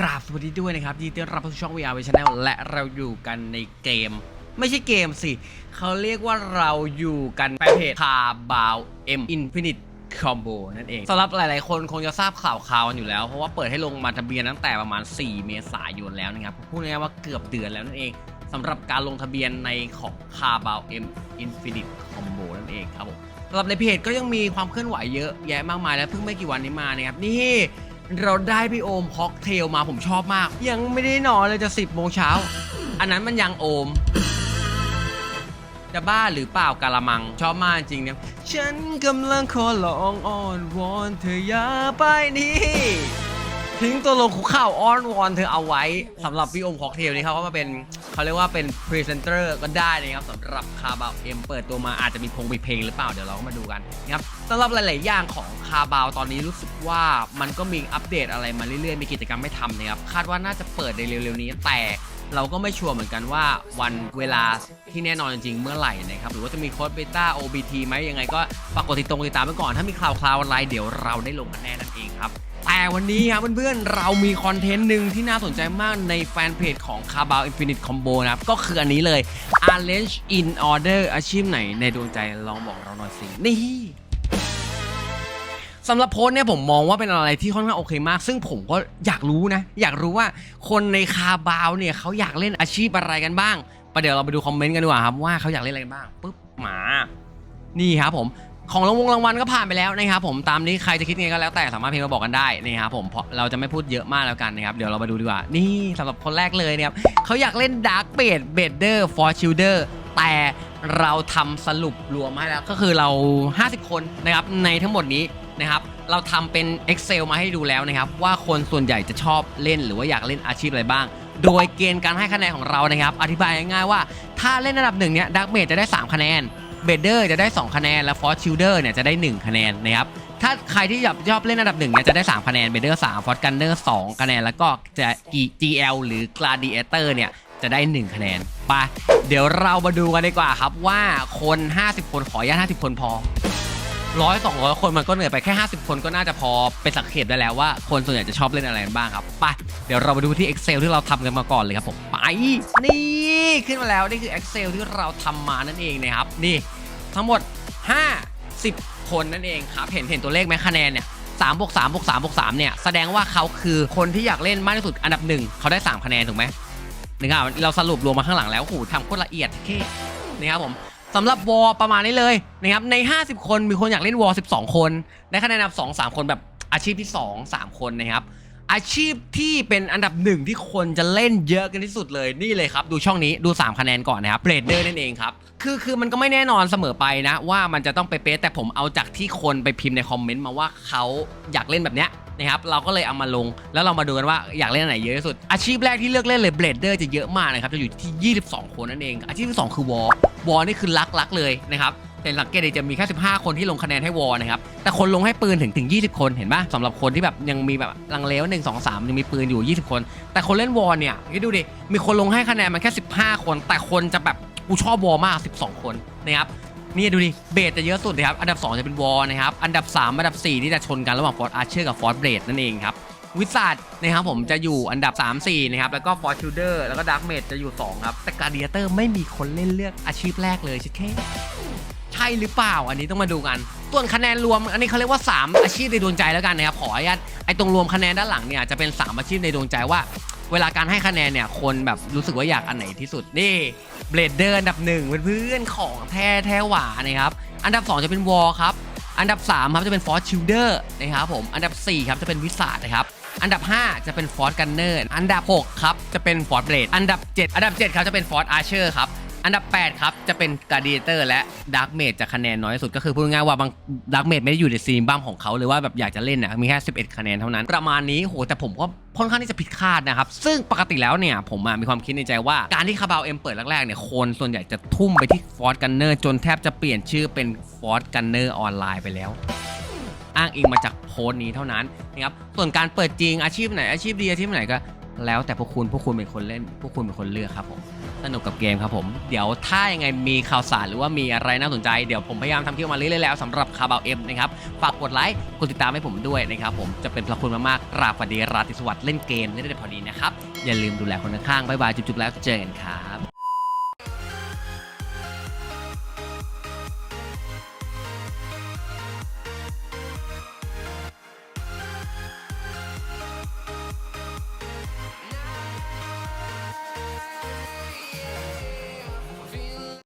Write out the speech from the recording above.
กราบสวัสดีด้วยนะครับยินดีต้อนรับเข้าสู่ช่อง VR เวชแนลและเราอยู่กันในเกม ไม่ใช่เกมสิ เขาเรียกว่าเราอยู่กันแฟนเพจคาบาวเอ็มอินฟินิตคอมโบนั่นเองสำหรับหลาย ๆ คนคงจะทราบข่าวข่าวกันอยู่แล้ว เพราะว่าเปิดให้ลงมาทะเบียนตั้งแต่ประมาณ 4 เมษายนแล้วนะครับพูดง่ายๆว่าเกือบเดือนแล้วนั่นเองสำหรับการลงทะเบียนในของคาบาวเอ็มอินฟินิตคอมโบนั่นเองครับผมสำหรับในเพจก็ยังมีความเคลื่อนไหวเยอะแยะมากมายและเพิ่งไม่กี่วันนี้มานะครับนี่ เราได้พี่โอมฮอกเทลมาผมชอบมาก ยังไม่ได้นอนเลยจะสิบโมงเช้า อันนั้นมันยังโอม จะบ้าหรือเปล่ากาละมังชอบมากจริงเนี่ย ฉันกำลังขอลองอ้อนวอนเธออย่าไปนี่ ทิ้งตัวลงคุกเข่าอ้อนวอนเธอเอาไว้สำหรับพี่โอมค็อกเทลนี่เขามาเป็นเขาเรียกว่าเป็นพรีเซนเตอร์ก็ได้นะครับสำหรับคาบาวเอ็มเปิดตัวมาอาจจะมีพงมีเพลงหรือเปล่าเดี๋ยวเราก็มาดูกันนะครับสำหรับหลาย ๆ อย่างของคาบาวตอนนี้รู้สึกว่ามันก็มีอัปเดตอะไรมาเรื่อย ๆ มีกิจกรรมให้ทำนะครับคาดว่าน่าจะเปิดในเร็ว ๆ นี้แต่เราก็ไม่ชัวร์เหมือนกันว่าวันเวลาที่แน่นอนจริงๆเมื่อไหร่นะครับหรือว่าจะมีโค้ดเบต้า OBT ไหมยังไงก็ฝากกดติดตรงติดตามไว้ก่อน ถ้ามีข่าวคราวอะไรเดี๋ยวเราได้ลงกันแน่นั่นเองครับ แต่วันนี้ครับเพื่อนๆ เรามีคอนเทนต์หนึ่งที่น่าสนใจมากในแฟนเพจของ c a r b a o Infinite Combo นะครับ ก็คืออันนี้เลย Arrange in Order อาชีพไหนในดวงใจลองบอกเราหน่อยสิ นี่สำหรับโพสเนี่ยผมมองว่าเป็นอะไรที่ค่อนข้างโอเคมาก ซึ่งผมก็อยากรู้นะ อยากรู้ว่าคนในคาบาวเนี่ยเขาอยากเล่นอาชีพอะไรกันบ้างประเดี๋ยวเราไปดูคอมเมนต์กันดีกว่าครับว่าเขาอยากเล่นอะไรกันบ้างปุ๊บหมา นี่ครับผม ของรางวงรางวัลก็ผ่านไปแล้วนะครับผมตามนี้ใครจะคิดไงก็แล้วแต่สามารถพิมพ์มาบอกกันได้นะครับผมเพราะเราจะไม่พูดเยอะมากแล้วกันนะครับเดี๋ยวเรามาดูดีกว่า นี่สำหรับคนแรกเลยนะครับเขาอยากเล่นดาร์กเบดเบดเดอร์ฟอร์ชิลเดอร์แต่เราทำสรุปรวมให้แล้วก็คือเรา 50 คนนะครับในทั้งหมดนี้นะครับเราทำเป็น Excel มาให้ดูแล้วนะครับว่าคนส่วนใหญ่จะชอบเล่นหรือว่าอยากเล่นอาชีพอะไรบ้าง โดยเกณฑ์การให้คะแนนของเรานะครับ อธิบายง่ายๆว่า ถ้าเล่นระดับหนึ่งเนี่ยดักเมจจะได้ 3 คะแนน เบเดอร์จะได้ 2 คะแนน และฟอสชิลเดอร์เนี่ยจะได้ 1 คะแนนนะครับ ถ้าใครที่ชอบเล่นระดับหนึ่งเนี่ยจะได้ 3 คะแนนเบเดอร์3ฟอสกันเนอร์2คะแนน แล้วก็จะ GL หรือกลาดิเอเตอร์เนี่ยจะได้ 1 คะแนนไปเดี๋ยวเรามาดูกันดีกว่าครับว่าคน 50 คนขออนุญาต50 คนพอ ร้อยสองร้อยคนมันก็เหนื่อยไปแค่ 50 คนก็น่าจะพอเป็นสังเกตได้แล้วว่าคนส่วนใหญ่จะชอบเล่นอะไรกันบ้างครับไปเดี๋ยวเราไปดูที่ Excel ที่เราทำกันมาก่อนเลยครับผมไปนี่ขึ้นมาแล้วนี่คือ Excel ที่เราทำมานั่นเองนะครับนี่ทั้งหมด 50 คนนั่นเองครับเห็นเห็นตัวเลขไหมคะแนนเนี่ย3บวก3บวก3บวก3เนี่ยแสดงว่าเขาคือคนที่อยากเล่นมากที่สุดอันดับหนึ่งเขาได้ 3 คะแนนถูกไหมนะครับเราสรุปรวมมาข้างหลังแล้วโอ้โหทำโคตรละเอียดเท่นะครับผม สำหรับวอลประมาณนี้เลยนะครับใน 50 คนมีคนอยากเล่นวอล12 คน ได้คะแนนอันดับ2 3 คนแบบอาชีพที่ 2 3 คนนะครับ อาชีพที่เป็นอันดับหนึ่งที่คนจะเล่นเยอะกันที่สุดเลยนี่เลยครับ ดูช่องนี้ดู 3 คะแนนก่อนนะครับเบรดเดอร์นั่นเองครับ คือคือมันก็ไม่แน่นอนเสมอไปนะ ว่ามันจะต้องไปเป๊ะแต่ผมเอาจากที่คนไปพิมพ์ในคอมเมนต์มาว่าเขาอยากเล่นแบบเนี้ยนะครับเราก็เลยเอามาลงแล้วเรามาดูกันว่าอยากเล่นอันไหนเยอะที่สุด อาชีพแรกที่เลือกเล่นเลยเบรดเดอร์จะเยอะมากนะครับจะอยู่ที่ 22 คนนั่นเอง อาชีพที่สองคือวอลวอลนี่คือลักลักๆเลยนะครับ แต่สังเกตเลยจะมีแค่ 15 คนที่ลงคะแนนให้วอลนะครับ แต่คนลงให้ปืนถึงถึง 20 คนเห็นปะสำหรับคนที่แบบยังมีแบบลังเลว่า1 2 3ยังมีปืนอยู่ 20 คน แต่คนเล่นวอลเนี่ยคิดดูดิมีคนลงให้คะแนนมันแค่ 15 คน แต่คนจะแบบกูชอบวอลมาก 12 คนนะครับนี่ดูดิเบสจะเยอะสุดนะครับอันดับ 2 จะเป็นวอลนะครับอันดับ 3 อันดับ 4 ที่จะชนกันระหว่างฟอร์ดอาร์เชอร์กับฟอร์ดเบรดนั่นเองครับวิสัทนะครับผมจะอยู่อันดับ 3 4 นะครับ แล้วก็ฟอร์ชูเดอร์แล้วก็ดาร์กเมดจะอยู่ 2 ครับ แต่การเดียเตอร์ไม่มีคนเล่นเลือกอาชีพแรกเลยชิคเก้ ช่หรือเปล่า อันนี้ต้องมาดูกันส่วนคะแนนรวมอันนี้เขาเรียกว่า 3 อาชีพในดวงใจแล้วกันนะครับขออนุญาตไอ้ตรงรวมคะแนนด้านหลังเนี่ยจะเป็น 3 อาชีพในดวงใจว่า เวลาการให้คะแนนเนี่ยคนแบบรู้สึกว่าอยากอันไหนที่สุดนี่เบลดเดอร์อันดับหนึ่งเพื่อนของแท้แท้หวานะครับอันดับ 2 จะเป็นวอลครับอันดับ 3 ครับจะเป็นฟอร์ชิลเดอร์นะครับผมอันดับ 4 ครับจะเป็นวิสาดนะครับอันดับ 5 จะเป็นฟอร์ g กันเนอร์อันดับ 6 ครับ จะเป็นฟอร์ b เบรดอันดับ 7 อันดับ 7 ครับ จะเป็นฟอร์อาร์เชอร์ครับ อันดับ 8 ครับ จะเป็นการ์ดีเตอร์และดาร์กเมดจะคะแนนน้อยสุดก็คือพูดง่ายว่าบางดาร์กเมดไม่ได้อยู่ในซีมบ้ามของเขาหรือว่าแบบอยากจะเล่นนะมีแค่ 11 คะแนนเท่านั้น ประมาณนี้โหแต่ผมก็ค่อนข้างที่จะผิดคาดนะครับ ซึ่งปกติแล้วเนี่ย ผมมีความคิดในใจว่าการที่คาบาวเอ็มเปิดแรกๆเนี่ยคนส่วนใหญ่จะทุ่มไปที่ฟอร์ g กันเนอร์จนแทบจะเปลี่ยนชื่อเป็นฟอร์ g กันเนอร์ออนไลน์ไปแล้วอ้างอิงมาจากโพสต์นี้เท่านั้นนะครับส่วนการเปิดจริงอาชีพไหนอาชีพดีอาชีพไหนก็ แล้วแต่พวกคุณพวกคุณเป็นคนเล่นพวกคุณเป็นคนเลือกครับผม สนุกกับเกมครับผม เดี๋ยวถ้ายังไงมีข่าวสารหรือว่ามีอะไรน่าสนใจ เดี๋ยวผมพยายามทำคลิปออกมาเรื่อยๆแล้วสำหรับคาบาวเอ็มนะครับ ฝากกดไลค์ กดติดตามให้ผมด้วยนะครับผม จะเป็นพระคุณมากๆราบสวัสดีราตรีสวัสดิ์เล่นเกมเล่นได้พอดีนะครับ อย่าลืมดูแลคนข้างๆบ๊ายบายจุ๊บๆแล้วเจอกันครับ